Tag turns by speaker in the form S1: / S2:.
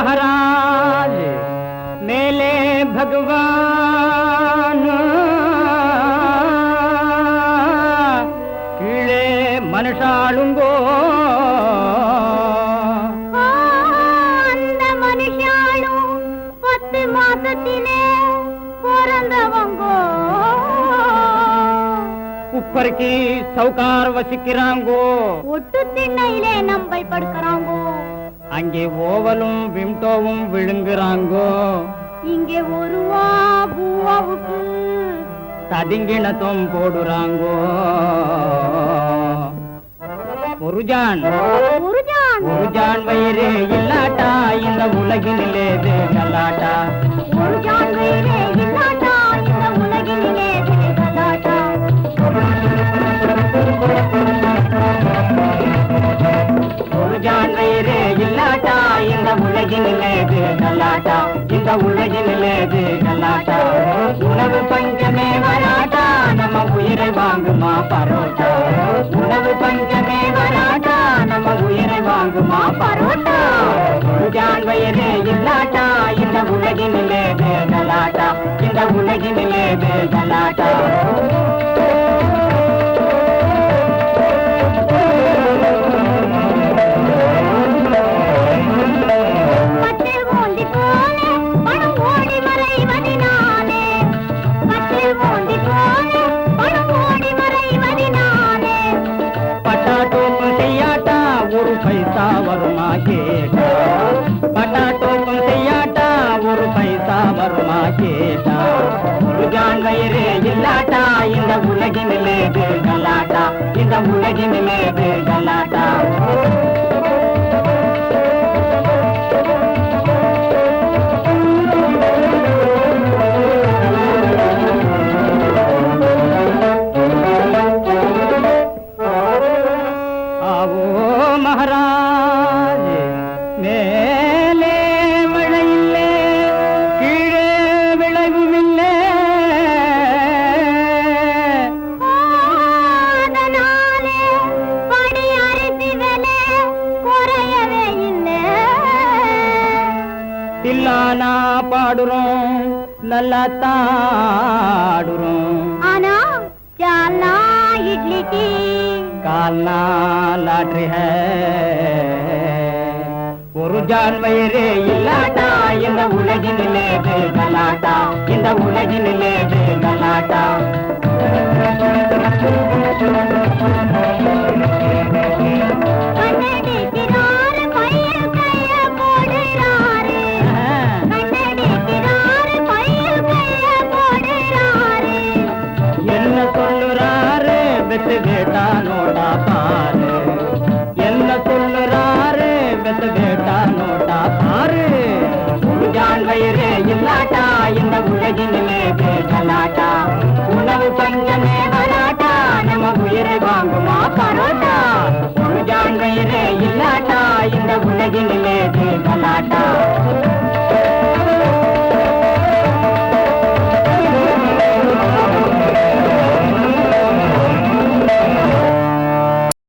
S1: மகாராஜ் மேலே பகவான் கீழே மனுஷாளுங்கோ
S2: அந்த மனுஷாலும் பத்து மாசத்திலே பிறந்தவங்கோ.
S1: உப்பருக்கு சவுகார் வசிக்கிறாங்கோ.
S2: ஒட்டு திண்ணையிலே நம்பல் படுக்கிறாங்கோ.
S1: அங்கே ஓவலும் விம்டோவும் விழுங்குறாங்கோ.
S2: இங்கே ஒருவா பூவாவுக்கு
S1: ததிங்கிணத்தும் போடுறாங்கோ. ஒருஜான்
S2: ஒருஜான்
S1: வயிறு இல்லாட்டா இந்த உலகினிலேது உலகினிலேது கல்லாட்டா இந்த உலகினிலேது கல்லாட்டா உணவு பஞ்சமே வராட்டா? நம்ம உயிரை வாங்குமா பரோட்டா? உணவு பஞ்சமே வராட்டா? நம்ம உயிரை வாங்குமா பரோட்டா? ஜான் வயிறு இல்லாட்டா? இந்த உலகினிலேது கல்லாட்டா இந்த உலகினிலேது கல்லாட்டா பட்டாட்டோக்கும் செய்யாட்டா ஒரு பைசா வருமா கேட்டா? பட்டாட்டோக்கும் செய்யாட்டா ஒரு பைசா வருமா கேட்டா? ஒரு வயிறு இல்லாட்டா இந்த உலகினிலேது கலாட்டா இந்த உலகினிலேது கலாட்டா மகாராஜ் மேலே விளையில்லே கீழே
S2: குறையவே இல்லை.
S1: தில்லானா பாடுறோம் நல்லா தாடுறோம்.
S2: ஆனா சாலா இட்லி
S1: ஒரு ஜான் வயிறு இல்லாட்டா இந்த உலகினிலேது கலாட்டா இந்த வெத்து கேட்டா நோட்டா பாரு. என்ன சொல்லுறாரு வெத்து கேட்டா